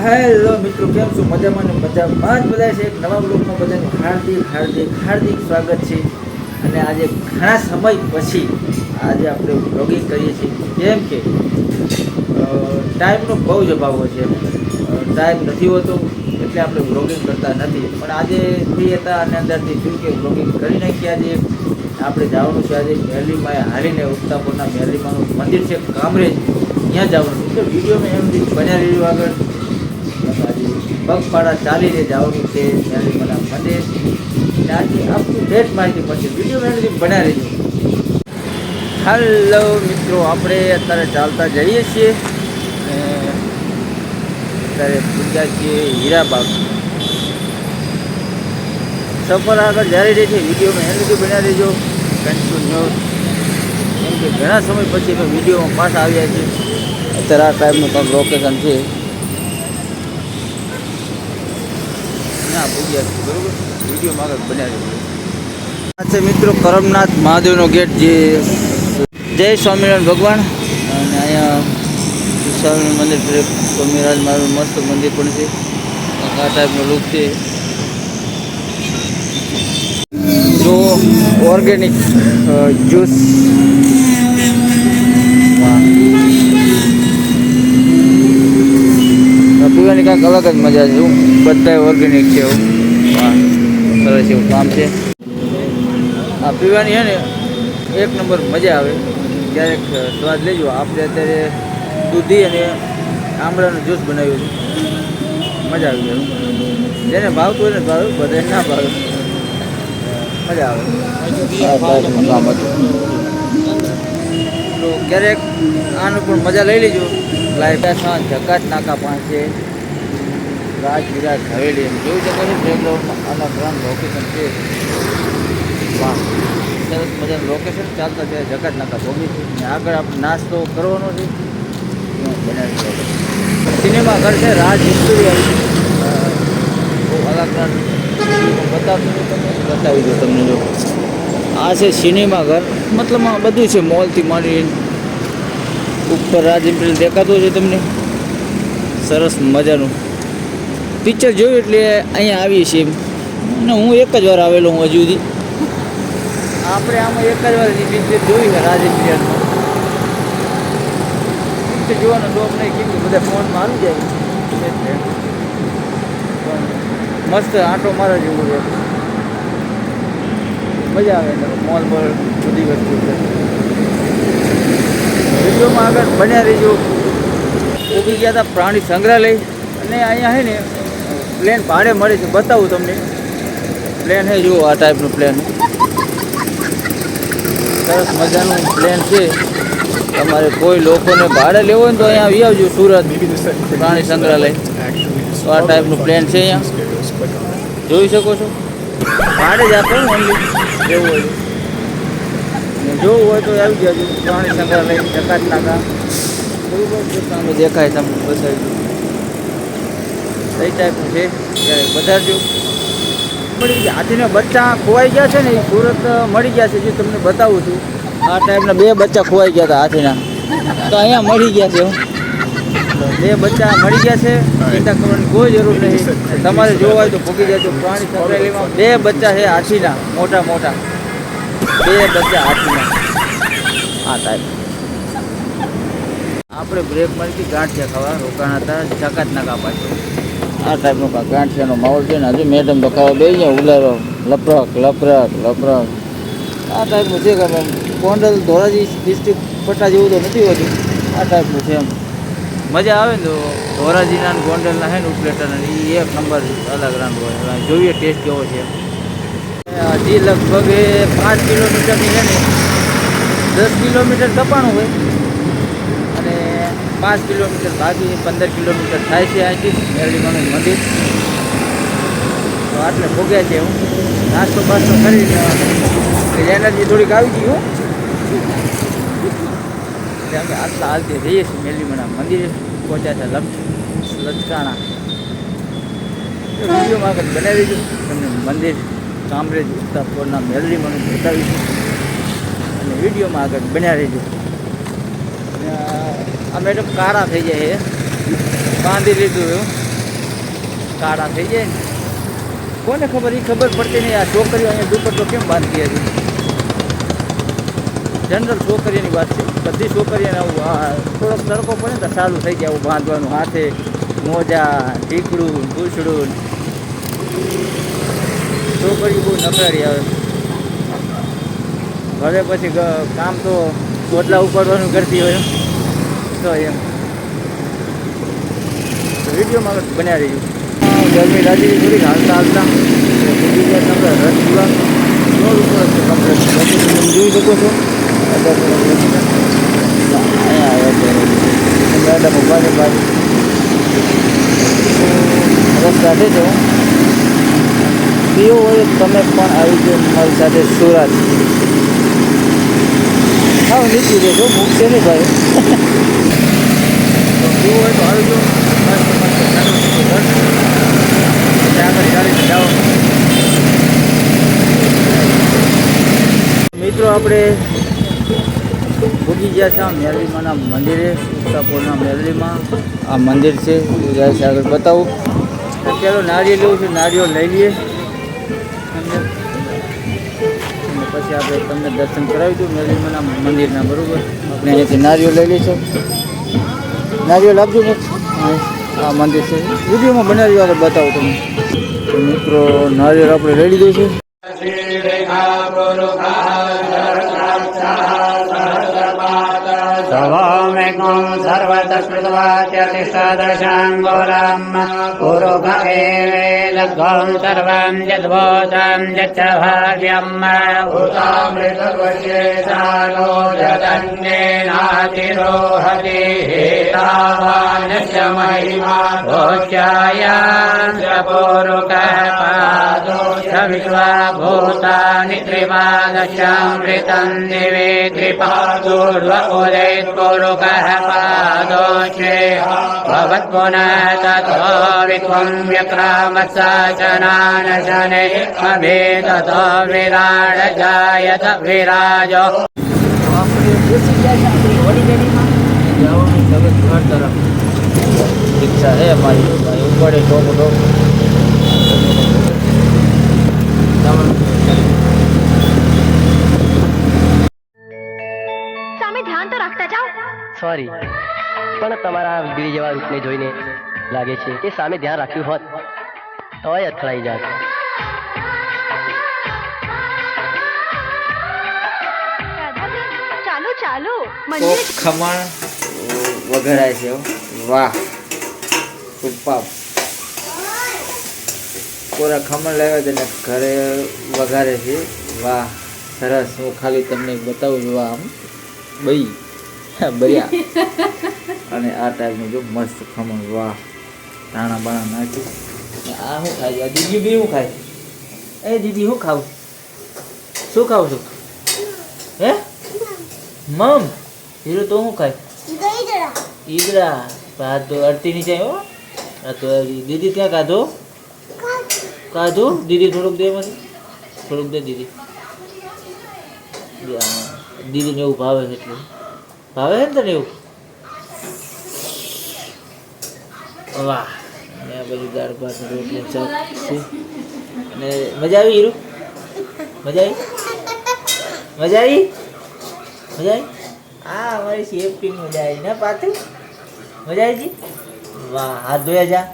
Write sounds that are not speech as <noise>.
Hello મિત્રો, કેમ છો? મજામાં ને મજામાં? જ બધા છે નવા બ્લોગમાં બધાનું હાર્દિક હાર્દિક હાર્દિક સ્વાગત છે. અને આજે ઘણા સમય પછી આજે આપણે બ્લોગિંગ કરીએ છીએ. કેમ કે ટાઈમનો બહુ જ અભાવ છે. ટાઈમ નથી હોતો, એટલે આપણે બ્લોગિંગ કરતા નથી. પણ આજે ફ્રી હતા અને અંદરથી થયું કે બ્લોગિંગ કરી નાખીએ આજે આપણે જવાનું છે આજે મેરલીમાં હાલીને ઉત્તાપુરના મેરલીમાનું મંદિર છે, કામરેજ. ત્યાં જવાનું છે. તો વિડીયોમાં એમ બન્યા રહ્યું આગળ. પગપાળા ચાલીને જવાનું છે ત્યારે મને મને ત્યાંથી આજે આપણું ડેટ માહિતી મળશે. વીડિયો મેનેજિંગ બનાવી રહીશું હાલો મિત્રો, આપણે અત્યારે ચાલતા જઈએ છીએ. અત્યારે પૂજા છીએ હીરાબાગ સફર આગળ જારી રહી છે. વિડીયોમાં બનાવી બન્યા રહેજો કન્ટિન્યુ કેમ કે ઘણા સમય પછી અમે વિડીયોમાં પાછા આવ્યા છીએ. અત્યારે આ ટાઈમનું પણ લોકેશન છે. છે, મિત્રો કરમનાથ મહાદેવનો ગેટ જે જય સ્વામિનારાયણ ભગવાન. અને અહીંયા સ્વામિનારાયણ મંદિર સ્વામિનારાયણ મારું મસ્ત મંદિર પણ છે. આ ટાઈપનો લુક છે. જો ઓર્ગેનિક જ્યુસ પીવાની કાંઈક અલગ જ મજા છે હું બધા ઓર્ગેનિક છે એવું. સરસ એવું કામ છે. આ પીવાની છે ને, એક નંબર મજા આવે. ક્યારેક સ્વાદ લેજો. આપણે અત્યારે દૂધી અને આમળાનું જ્યુસ બનાવ્યું છે. મજા આવી જાય જેને ભાવતું હોય ને ભાવે બધાને ના ભાવે. મજા આવે. તો ક્યારેક આનું પણ મજા લઈ લેજો. લાઈફ સાંજ જકાત નાકા પાસે રાજ વિરાટ હવેલી એમ જોઈ શકો છો બેકગ્રાઉન્ડમાં આના ગ્રાઉન્ડ લોકેશન છે. વાહ, સરસ મજાનું લોકેશન ચાલતા છે જકાત નાકા ભોગી છે અને આગળ આપણે નાસ્તો કરવાનો છે. બનાવી સિનેમા ઘર છે, રાજ હિસ્ટોરિયલ. બહુ બતાવતું નહીં તમને. બતાવી દો તમને જો. આ છે સિનેમા ઘર. મતલબ આ બધું છે, મોલથી માંડી ઉપર રાજ ઇમ્પિરિયલ દેખાતું છે તમને. સરસ મજાનું. પિક્ચર જોયું એટલે અહીંયા આવીએ છીએ અને હું એક જ વાર આવેલો હું હજુ સુધી. આપણે આમાં એક જ વાર પિક્ચર જોયું છે રાજ ઇમ્પિરિયલમાં પિક્ચર જોવાનો શોખ નહીં, કેમ બધા ફોનમાં આવી જાય. મસ્ત આંટો મારા જેવું છે મજા આવે મોલ પર બધી વસ્તુ વિડીયોમાં આગળ બન્યા રહીજો. ઊભી ગયા હતા પ્રાણી સંગ્રહાલય. અને અહીંયા છે ને પ્લેન ભાડે મળે છે, બતાવું તમને. પ્લેન હે જુઓ આ ટાઈપનું પ્લેન. સરસ મજાનું પ્લેન છે. તમારે કોઈ લોકોને ભાડે લેવો હોય ને તો અહીંયા આવી આવજો સુરત પ્રાણી સંગ્રહાલય. તો આ ટાઈપનું પ્લેન છે અહીંયા. જોઈ શકો છો? ભાડે જ આપે ઓનલી લેવું હોય જોવું હોય તો આવી જજો. પ્રાણી સંગ્રહાલય જકાત નાકા બરોબર દેખાય તમને બતાવી દઉં ટાઈપનું છે ત્યારે વધારજો. મળી ગયા. હાથીના બચ્ચા ખોવાઈ ગયા છે ને, એ સુરત મળી ગયા છે, જે તમને બતાવું છું. આ ટાઈપના બે બચ્ચા ખોવાઈ ગયા હતા હાથીના તો અહીંયા મળી ગયા છે બે બચ્ચા મળી ગયા છે. ચિંતા કરવાની કોઈ જરૂર નહીં. તમારે જોવા હોય તો ભૂગી જજો. પ્રાણી સંગ્રહાલયમાં બે બચ્ચા છે હાથીના મોટા મોટા. બે બચ્ચા હાથીના આ ટાઈપ આપણે બ્રેક મળતી ગાંઠ છે ખાવા રોકાણ હતા. જકાત નાકા પાછળ આ ટાઈપનો ગાંઠિયાનો માહોલ છે ને હજુ મેડમ તો ખાવા બે ગયા ઉલારો. લપરક લપરક લપરક આ ટાઈપનું છે કે ગોંડલ ધોરાજી ડિસ્ટ્રિક્ટ પટ્ટા જેવું તો નથી હોતું. આ ટાઈપનું છે એમ. મજા આવે ને તો ધોરાજીના ગોંડલના છે ને ઉપલેટરના એ એક નંબર અલગ રાંડ હોય. જોઈએ ટેસ્ટ કેવો છે. હજી લગભગ પાંચ કિલોમીટરની છે ને દસ કિલોમીટર કપાણું હોય. પાંચ કિલોમીટર બાકી પંદર કિલોમીટર થાય છે અહીંથી મેરડીમાનું મંદિર. તો આટલે ભોગ્યા છે હું. નાસ્તો બાસ્તો કરીને એનર્જી થોડીક આવી ગઈ હું. એટલે અમે આટલા હાલતી જઈએ છીએ મેરડીમાના મંદિરે. પહોંચ્યા છે લક્ષ લચકાણા વિડીયોમાં આગળ બનાવી દઉં. તમને મંદિર, કામરેજ ઉત્તાપોરના મેરડીમાનું બતાવીશું. અને વિડીયોમાં આગળ રહેજો. અને આ મેડમ કાળા થઈ જાય બાંધી લીધું કાળા થઈ જાય કોને ખબર? એ ખબર પડતી નહીં. આ છોકરીઓ અહીંયા દુપટ્ટો કેમ બાંધતી હતી? જનરલ છોકરીઓની વાત છે. બધી છોકરીઓને આવું થોડોક તડકો પડે ને તો સારું થઈ જાય આવું બાંધવાનું હાથે. મોજા, ઢીકડું, ભૂસડું. છોકરીઓ બહુ નકરાડી આવે. ઘરે પછી કામ તો ઓટલા ઉપાડવાનું કરતી હોય તો એમ. વિડીયોમાં બન્યા રહીશું ગરમી લાગી થોડીક, હાલતા હાલતા. બીજી જાય તમે રસ પૂરા રોડ ઉપર છે કમ્પ્લેટ તમે જોઈ શકો છો. મેડમ ઊભા છે બાજુ રસ્તા છે જો પીવો હોય તમે પણ આવી ગયો મારી સાથે સુરત હા નીચી દેજો નહીં ભાઈ પીવું હોય તો આવી જાઓ મસ્ત મસ્ત ઠંડુ ઠંડુ ઘર ત્યાં આગળ ગાડીને જાઓ મિત્રો, આપણે ભૂગી ગયા છે મેરલીમાના મંદિરે ઉત્તાપુરના મેરલીમાં આ મંદિર છે આગળ બતાવું. ચાલો નારિયેળ લેવું છે, નારિયેળ લઈ લઈએ. પછી આપણે તમને દર્શન કરાવી દઉં મેરલીમાના મંદિરના, બરાબર? આપણે અહીંયાથી નારિયેળ લઈ લઈશું. નારિયેળ આપજો ને આ મંદિર છે. વિડીયોમાં બનાવી આગળ બતાવું તમને. મિત્રો, નારિયેળ આપણે લઈ લીધું છે सर्वत कृत्वा च लघ्वं सर्वं यद्भोतां यच्च भूतामृतपुष्ये दानो यदन्येनातिरोहदे तावा महिमा। भोजाया श्रुकः पातु भूतानि त्रिवादशामृतं निवेत् विपूर्व उदयत् त्रिपादशामृतं दिवे त्रिपादोर्व उदयत्पुरुकः पादोषे भवत्पुनः ततो वित्वं व्यक्रामत्साचनानशने अभेदतो विराड जायत विराजो આપણે બેસી ગયા છે આપણી હોળી જવાનું જગત ઘર તરફ રિક્ષા છે અમારી ભાઈ ઉપડે ટોપ ટોપ સોરી. પણ તમારા બીડી જેવા રૂપને જોઈને લાગે છે કે સામે ધ્યાન રાખ્યું હોત તોય અથડાઈ જાત. ચાલો ચાલો. ખમણ વઘારાય છે વાહ. સુપાપ કોરા ખમણ લાવ્યા છે ઘરે વઘારે છે. વાહ. સરસ. હું ખાલી તમને બતાવું છું આમ. બઈ. બરિયા. <laughs> અને આ ટાઈપનું જો મસ્ત ખમણ, વાહ. ધાણા બાણા નાખી આ શું ખાય દીદી બી શું ખાય? એ દીદી શું ખાવું શું ખાવ છું? હે? મમ. હીરો તો શું ખાય? ઈદડા. ભાત તો અડતી નીચે હો. આ તો દીદી ક્યાં કાધો કાધો દીદી થોડુંક દે મને. થોડુંક દે દીદી. દીદીને એવું ભાવે છે એટલું. ભાવે છે ને તને એવું વાહ આ બધું દાળ ભાત રોટલી ને છે. અને મજા આવી હીરો? મજા આવી? મજા આવી? મજા આવી? હા અમારી સેફટી મજા આવી. ને પાછું મજા આવી જી? વાહ હાથ ધોયા જા.